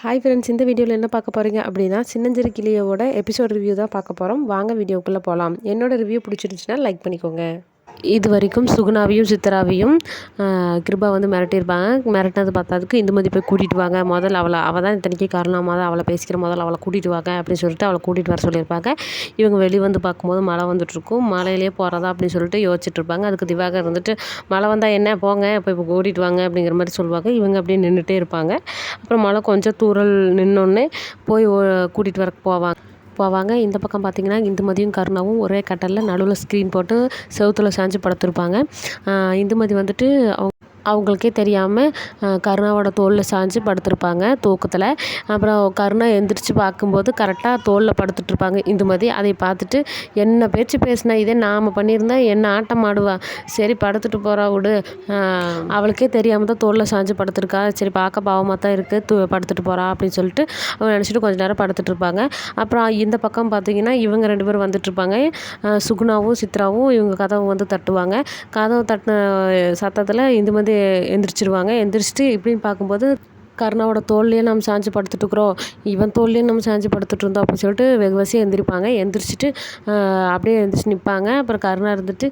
Hi friends இந்த வீடியோவில் என்ன பார்க்க போகிறீங்க அப்படின்னா சின்னஞ்சிறு கிளியோட எபிசோட் ரிவ்யூ தான் பார்க்க போகிறோம் வாங்க வீடியோக்குள்ளே போகலாம் என்னோட ரிவ்யூ பிடிச்சிருந்துச்சுன்னா லைக் பண்ணிக்கோங்க. இது வரைக்கும் சுகுணாவையும் சித்ராவையும் கிருபா வந்து மிரட்டியிருப்பாங்க. மிரட்டினது பார்த்ததுக்கு இந்துமதி போய் கூட்டிகிட்டு வாங்க. முதல்ல அவளை அவள் தான் இத்தனைக்கு காரணமாக தான் அவளை பேசிக்கிற முதல்ல அவளை கூட்டிகிட்டு வாங்க அப்படின்னு சொல்லிட்டு அவளை கூட்டிகிட்டு வர சொல்லியிருப்பாங்க. இவங்க வெளியே வந்து பார்க்கும்போது மழை வந்துட்டுருக்கும். மழையிலே போகிறதா அப்படின்னு சொல்லிட்டு யோசிச்சுட்டு இருப்பாங்க அதுக்கு திவாகர் வந்துட்டு மழை வந்தால் என்ன? போங்க இப்போ இப்போ கூட்டிகிட்டு வாங்க அப்படிங்கிற மாதிரி சொல்லுவாங்க. இவங்க அப்படியே நின்றுட்டே இருப்பாங்க. அப்புறம் மழை கொஞ்சம் தூரல் நின்னோடனே போய் கூட்டிகிட்டு வர போவாங்க. போவாங்க. இந்த பக்கம் பார்த்திங்கன்னா இந்துமதியும் கருணாவும் ஒரே கட்டலில் நடுவில் ஸ்க்ரீன் போட்டு செவுத்துல சாஞ்சு படுத்திருப்பாங்க. இந்துமதி வந்துட்டு அவங்க அவங்களுக்கே தெரியாமல் கருணாவோட தோளில் சாஞ்சு படுத்திருப்பாங்க தூக்கத்தில். அப்புறம் கருணா எந்திரிச்சு பார்க்கும்போது கரெக்டாக தோளில் படுத்துட்ருப்பாங்க. இந்துமதி அதை பார்த்துட்டு என்ன பேச்சு பேசினா இதே நாம் பண்ணியிருந்தா என்ன ஆட்டம் ஆடுவா? சரி படுத்துட்டு போகிறா விடு. அவளுக்கே தெரியாமல் தான் தோளில் சாஞ்சு படுத்துருக்கா. சரி பார்க்க பாவமாக தான் இருக்குது தூ படுத்துட்டு போகிறா அப்படின்னு சொல்லிட்டு அவங்க நினச்சிட்டு கொஞ்ச நேரம் படுத்துட்ருப்பாங்க. அப்புறம் இந்த பக்கம் பார்த்தீங்கன்னா இவங்க ரெண்டு பேரும் வந்துட்டுருப்பாங்க சுகுணாவும் சித்ராவும் இவங்க கதவை வந்து தட்டுவாங்க. கதவு தட்டின சத்தத்தில் இந்துமதி எழுந்திரிச்சிருவாங்க எந்திரிச்சிட்டு இப்படின்னு பார்க்கும்போது கருணாவோட தோல்லையே நம்ம சாஞ்சு படுத்துட்டுருக்குறோம். இவன் தோல்லையும் நம்ம சாஞ்சு படுத்துட்டு இருந்தோம் அப்படின்னு சொல்லிட்டு வெகுவசியாக எந்திரிப்பாங்க. எந்திரிச்சிட்டு அப்படியே எந்திரிச்சு நிற்பாங்க அப்புறம் கருணா இருந்துட்டு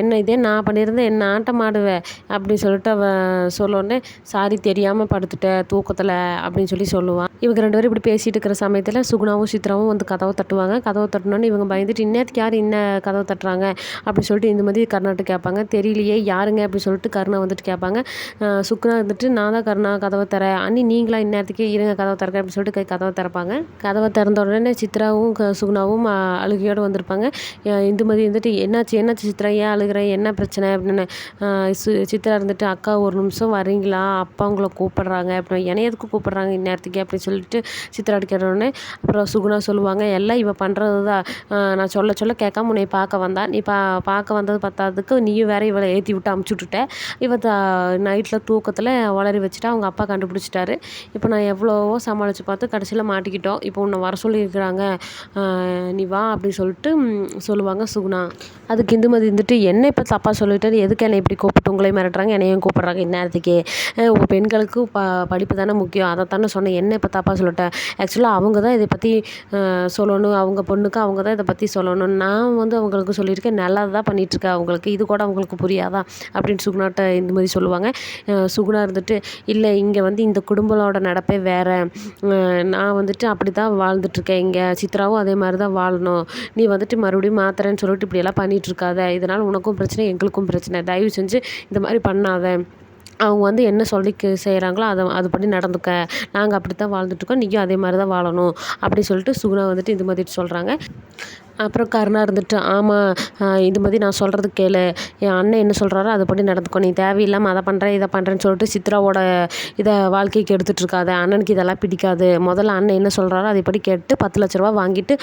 என்ன இதே நான் பண்ணியிருந்தேன் என்ன ஆட்டம் ஆடுவேன் அப்படின்னு சொல்லிட்டு அவன் சொல்லோடனே சாரி தெரியாமல் படுத்துட்டேன் தூக்கத்தில் அப்படின்னு சொல்லி சொல்லுவான் இவங்க ரெண்டு பேரும் இப்படி பேசிட்டு இருக்கிற சமயத்தில் சுகுணாவும் சித்ராவும் வந்து கதவை தட்டுவாங்க. கதவை தட்டினோன்னு இவங்க பயந்துட்டு இன்னத்துக்கு யார் இன்ன கதவை தட்டுறாங்க? அப்படின்னு சொல்லிட்டு இந்த மாதிரி கருணாட்ட கேட்பாங்க. தெரியலையே யாருங்க? அப்படின்னு சொல்லிட்டு கருணா வந்துட்டு கேட்பாங்க. சுக்னா சுகுணா நான் தான் கருணா கதவை தரேன். அண்ணி நீங்களா இந்நேரத்துக்கே இருங்க கதவை திறக்க அப்படின்னு சொல்லிட்டு கதவை திறப்பாங்க. கதவை திறந்த உடனே சித்ராவும் க- சுகுணாவும் அழுகையோடு வந்திருப்பாங்க. இந்துமதி வந்துட்டு என்னாச்சு என்னாச்சு சித்ரா? ஏன் அழுகிற? என்ன பிரச்சனை? அப்படின்னு சு- சித்ரா இருந்துட்டு அக்கா ஒரு நிமிஷம் வரீங்களா? அப்பா உங்களை கூப்பிட்றாங்க. அப்படின்னு என்னை எதுக்கு கூப்பிட்றாங்க இந்நேரத்துக்கு? அப்படின்னு சொல்லிட்டு சித்ரா உடனே அப்புறம் சுகுணா சொல்லுவாங்க எல்லாம் இவள் பண்ணுறது தான். நான் சொல்ல சொல்ல கேட்காம உன்னை பார்க்க வந்தா நீ பா பார்க்க வந்தது பத்தாததுக்கு நீயும் வேற இவளை ஏற்றி விட்டு அமுச்சு விட்டுட்ட. இவ த நைட்டில் தூக்கத்தில் வளரி வச்சுட்டு அவங்க அப்பா கண்டுபிடிச்சிட்டாரு. இப்போ நான் எவ்வளவோ சமாளித்து பார்த்து கடைசியில் மாட்டிக்கிட்டோம். இப்போ உன்னை வர சொல்லியிருக்கிறாங்க. நீ வா அப்படின்னு சொல்லிட்டு சொல்லுவாங்க சுகுணா. அதுக்கு இந்துமதி இருந்துட்டு என்ன இப்போ தப்பாக சொல்லிட்டு எதுக்கு என்னை இப்படி கூப்பிட்டு உங்களையும் மிரட்டுறாங்க? என்னையும் கூப்பிட்றாங்க? இந்நேரத்துக்கே. அஹ் பெண்களுக்கு ப படிப்பு தானே முக்கியம். அதை தானே சொன்னேன். என்ன இப்போ தப்பாக சொல்லிட்டேன் ஆக்சுவலாக அவங்க தான் இதை பற்றி சொல்லணும். அவங்க பொண்ணுக்கு அவங்க தான் இதை பற்றி சொல்லணும். நான் வந்து அவங்களுக்கு சொல்லியிருக்கேன். நல்லா தான் பண்ணிகிட்ருக்கேன் அவங்களுக்கு. இது கூட அவங்களுக்கு புரியாதா? அப்படின்னு சுகுணாட்ட இந்த மாதிரி சொல்லுவாங்க. சுகுணா இருந்துட்டு இல்லை இங்கே வந்து இந்த குடும்பத்தோட நடப்பே வேறு. நான் வந்துட்டு அப்படி தான் வாழ்ந்துட்டுருக்கேன். இங்கே சித்ராவும் அதே மாதிரி தான் வாழணும். நீ வந்துட்டு மறுபடியும் மாத்துறேன்னு சொல்லிட்டு இப்படியெல்லாம் பண்ணிகிட்ருக்காத இதனால் உனக்கும் பிரச்சனை எங்களுக்கும் பிரச்சனை. தயவு செஞ்சு இந்த மாதிரி பண்ணாத. அவங்க வந்து என்ன சொல்லி செய்கிறாங்களோ அதை அதுபடி நடந்துக்க. நாங்கள் அப்படி தான் வாழ்ந்துட்டுருக்கோம். நீயும் அதே மாதிரி தான் வாழணும். அப்படி சொல்லிட்டு சுகுணா வந்துட்டு இது மாதிரி சொல்கிறாங்க அப்புறம் கருணா இருந்துட்டு ஆமாம் இது மாதிரி நான் சொல்கிறது கேளு. என் அண்ணன் என்ன சொல்கிறாரோ அதுபடி நடந்துக்கோ. நீ தேவையில்லாமல் அதை பண்ணுறேன் இதை பண்ணுறேன்னு சொல்லிட்டு சித்ராவோட இதை வாழ்க்கைக்கு எடுத்துகிட்டு இருக்காத. அண்ணனுக்கு இதெல்லாம் பிடிக்காது. முதல்ல அண்ணன் என்ன சொல்கிறாரோ அதைப்படி கேட்டு பத்து லட்ச ரூபா வாங்கிட்டு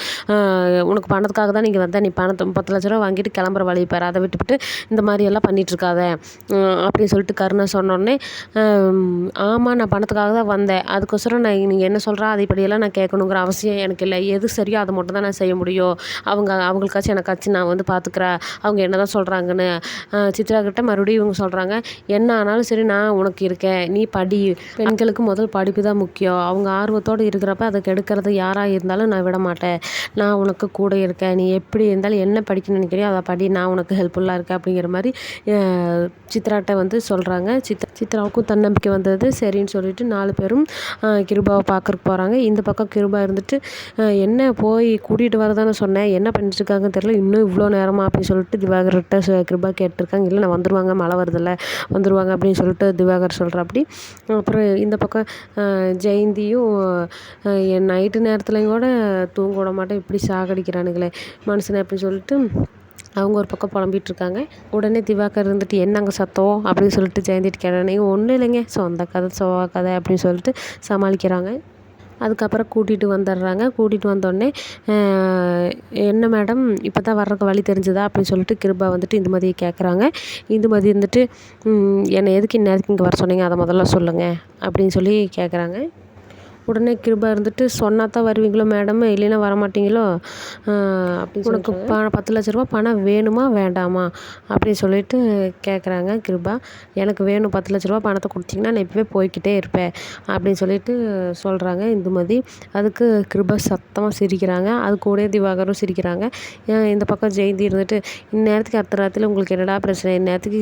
உனக்கு பணத்துக்காக தான் நீங்கள் வந்த நீ பணத்தை பத்து லட்ச ரூபா வாங்கிட்டு கிளம்புற வழி பாரு. அதை விட்டுவிட்டு இந்த மாதிரி எல்லாம் பண்ணிட்டு அப்படின்னு சொல்லிட்டு கருணா சொன்னோடனே ஆமாம் நான் பணத்துக்காக தான் வந்தேன். அதுக்கோசரம் நான் நீங்கள் என்ன சொல்கிறா அதைப்படியெல்லாம் நான் கேட்கணுங்கிற அவசியம் எனக்கு இல்லை. எது சரியோ அதை மட்டும் தான் நான் செய்ய முடியும். அவங்க அவங்களுக்காச்சும் எனக்காச்சும் நான் வந்து பார்த்துக்குறேன் அவங்க என்ன தான் சொல்கிறாங்கன்னு சித்ரா கிட்டே மறுபடியும் இவங்க சொல்கிறாங்க என்ன ஆனாலும் சரி நான் உனக்கு இருக்கேன். நீ படி. பெண்களுக்கு முதல் படிப்பு தான் முக்கியம். அவங்க ஆர்வத்தோடு இருக்கிறப்ப அதை கெடுக்கிறது யாராக இருந்தாலும் நான் விட மாட்டேன். நான் உனக்கு கூட இருக்கேன். நீ எப்படி இருந்தாலும் என்ன படிக்க நினைக்கிறியோ அதை படி. நான் உனக்கு ஹெல்ப்ஃபுல்லாக இருக்கேன் அப்படிங்கிற மாதிரி அஹ், சித்ராட்ட வந்து சொல்கிறாங்க சித்ரா சித்ராவுக்கும் தன்னம்பிக்கை வந்தது. சரின்னு சொல்லிட்டு நாலு பேரும் கிருபாவை பார்க்கறக்கு போகிறாங்க இந்த பக்கம் கிருபா இருந்துட்டு என்ன போய் கூட்டிகிட்டு வரதானே சொன்னேன். என்ன பண்ணிட்டுருக்காங்கன்னு தெரில தெரியல. இன்னும் இவ்வளோ நேரமா அப்படின்னு சொல்லிட்டு திவாகர்கிட்ட கிருபா கேட்டிருக்காங்க. இல்லை நான் வந்துடுவாங்க மழை வருதில்ல வந்துடுவாங்க அப்படின்னு சொல்லிட்டு திவாகர் சொல்கிற அப்படி. அப்புறம் இந்த பக்கம் ஜெயந்தியும் என் நைட்டு நேரத்துலையும் கூட தூங்க விட மாட்டேன். இப்படி சாகடிக்கிறானுங்களே மனுஷனை அப்படின்னு சொல்லிட்டு அவங்க ஒரு பக்கம் புலம்பிகிட்டு இருக்காங்க உடனே திவாகர் இருந்துட்டு என்னங்க சத்தம்? அப்படின்னு சொல்லிட்டு ஜெயந்திட்டு கேட்டானே ஒன்றும் இல்லைங்க. சொந்த கதை சோவா கதை அப்படின்னு சொல்லிட்டு சமாளிக்கிறாங்க. அதுக்கப்புறம் கூட்டிகிட்டு வந்துடுறாங்க. கூட்டிகிட்டு வந்தோடனே என்ன மேடம் இப்போ தான் வர்றதுக்கு வழி தெரிஞ்சுதா? அப்படின்னு சொல்லிட்டு கிருபா வந்துட்டு இந்துமதியை கேட்குறாங்க இந்துமதி வந்துட்டு என்னை எதுக்கு இந்நேரத்துக்கு இங்கே வர சொன்னீங்க? அதை முதல்ல சொல்லுங்கள் அப்படின்னு சொல்லி கேட்குறாங்க உடனே கிருபா இருந்துட்டு சொன்னா தான் வருவீங்களோ மேடம் இல்லைன்னா வரமாட்டீங்களோ? அப்படி உனக்கு ப பத்து லட்ச ரூபா பணம் வேணுமா வேண்டாமா? அப்படின்னு சொல்லிட்டு கேட்குறாங்க கிருபா. எனக்கு வேணும் பத்து லட்ச ரூபா பணத்தை கொடுத்தீங்கன்னா நான் இப்போவே போய்க்கிட்டே இருப்பேன். அப்படின்னு சொல்லிட்டு சொல்கிறாங்க இந்துமதி. அதுக்கு கிருபா சத்தமாக சிரிக்கிறாங்க. அது கூட திவாகரும் சிரிக்கிறாங்க. இந்த பக்கம் ஜெயந்தி இருந்துட்டு இந்நேரத்துக்கு அடுத்த ராத்திரியில் உங்களுக்கு என்னடா பிரச்சனை? இந்நேரத்துக்கு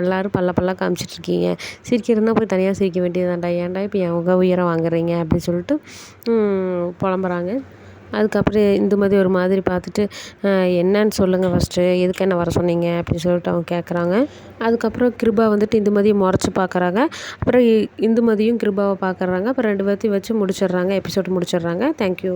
எல்லோரும் பல்ல பல்ல காமிச்சிட்ருக்கீங்க சிரிக்கிறதுனா போய் தனியாக சிரிக்க வேண்டியதாண்டா ஏன்டா இப்போ என் உயிரை வாங்குறீங்க? அப்படின்னு அப்படி சொல்லிட்டு புலம்புறாங்க. அதுக்கப்புறம் இந்துமதி ஒரு மாதிரி பார்த்துட்டு என்னன்னு சொல்லுங்கள் ஃபஸ்ட்டு எதுக்கு என்ன வர சொன்னீங்க? அப்படின்னு சொல்லிட்டு அவங்க கேட்குறாங்க அதுக்கப்புறம் கிருபா வந்துட்டு இந்துமதியை முறைச்சி பார்க்குறாங்க அப்புறம் இந்துமதியும் கிருபாவை பார்க்குறாங்க அப்புறம் ரெண்டு பேர்த்தையும் வச்சு முடிச்சிடுறாங்க. எபிசோட் முடிச்சிடுறாங்க. தேங்க்யூ